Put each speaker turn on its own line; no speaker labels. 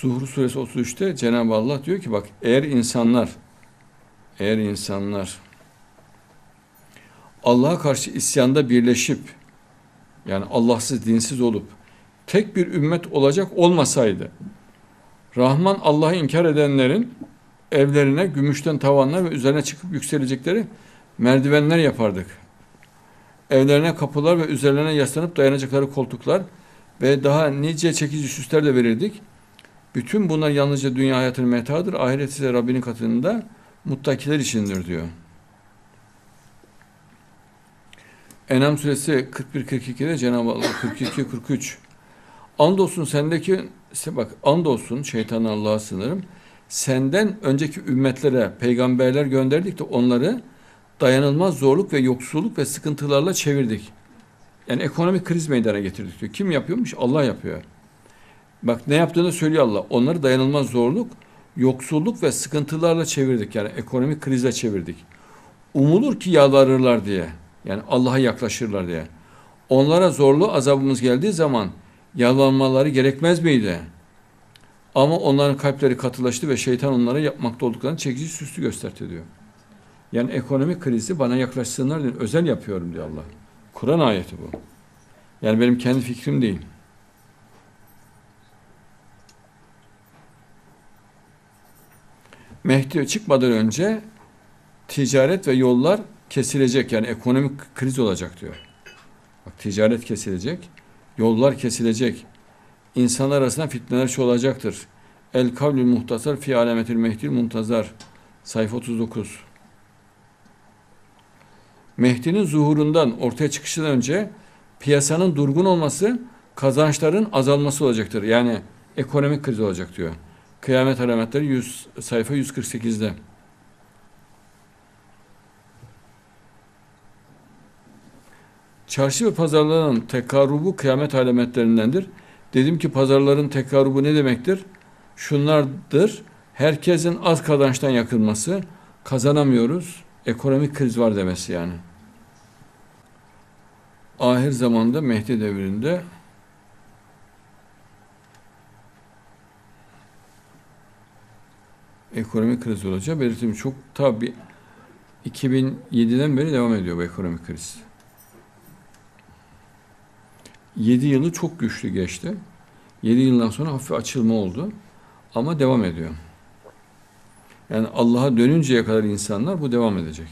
Zuhru suresi 33'te Cenab-ı Allah diyor ki bak eğer insanlar eğer insanlar Allah'a karşı isyanda birleşip yani Allahsız dinsiz olup tek bir ümmet olacak olmasaydı Rahman Allah'ı inkar edenlerin evlerine gümüşten tavanlar ve üzerine çıkıp yükselecekleri merdivenler yapardık. Evlerine kapılar ve üzerlerine yaslanıp dayanacakları koltuklar ve daha nice çekici süsler de verirdik. Bütün bunlar yalnızca dünya hayatının metadır. Ahiret ise Rabbinin katında muttakiler içindir diyor. Enam suresi 41-42'de Cenab-ı Allah 42-43 Andolsun sendeki bak andolsun şeytan Allah'a sınırım. Senden önceki ümmetlere peygamberler gönderdik de onları dayanılmaz zorluk ve yoksulluk ve sıkıntılarla çevirdik. Yani ekonomik kriz meydana getirdik diyor. Kim yapıyormuş? Allah yapıyor. Bak ne yaptığını söylüyor Allah. Onları dayanılmaz zorluk, yoksulluk ve sıkıntılarla çevirdik. Yani ekonomik krize çevirdik. Umulur ki yalvarırlar diye. Yani Allah'a yaklaşırlar diye. Onlara zorlu azabımız geldiği zaman yalvarmaları gerekmez miydi? Ama onların kalpleri katılaştı ve şeytan onlara yapmakta olduklarını çekici süslü gösterdi diyor. Yani ekonomik krizi bana yaklaşsınlar diye özel yapıyorum diyor Allah. Kur'an ayeti bu. Yani benim kendi fikrim değil. Mehdi çıkmadan önce ticaret ve yollar kesilecek yani ekonomik kriz olacak diyor. Bak ticaret kesilecek, yollar kesilecek. İnsanlar arasında fitneler çoğalacaktır. El kavlül muhtasar fi alametil mehdil muntazar. Sayfa 39. Mehdi'nin zuhurundan ortaya çıkışından önce piyasanın durgun olması, kazançların azalması olacaktır. Yani ekonomik kriz olacak diyor. Kıyamet alametleri 100, sayfa 148'de. Çarşı ve pazarların tekarubu kıyamet alametlerindendir. Dedim ki pazarların tekarubu ne demektir? Şunlardır. Herkesin az kazançtan yakınması, kazanamıyoruz, ekonomik kriz var demesi yani. Ahir zamanda Mehdi devrinde ekonomik kriz olacağı belirtim çok tabi 2007'den beri devam ediyor bu ekonomik kriz. 7 yılı çok güçlü geçti. 7 yıldan sonra hafif açılma oldu. Ama devam ediyor. Yani Allah'a dönünceye kadar insanlar bu devam edecek.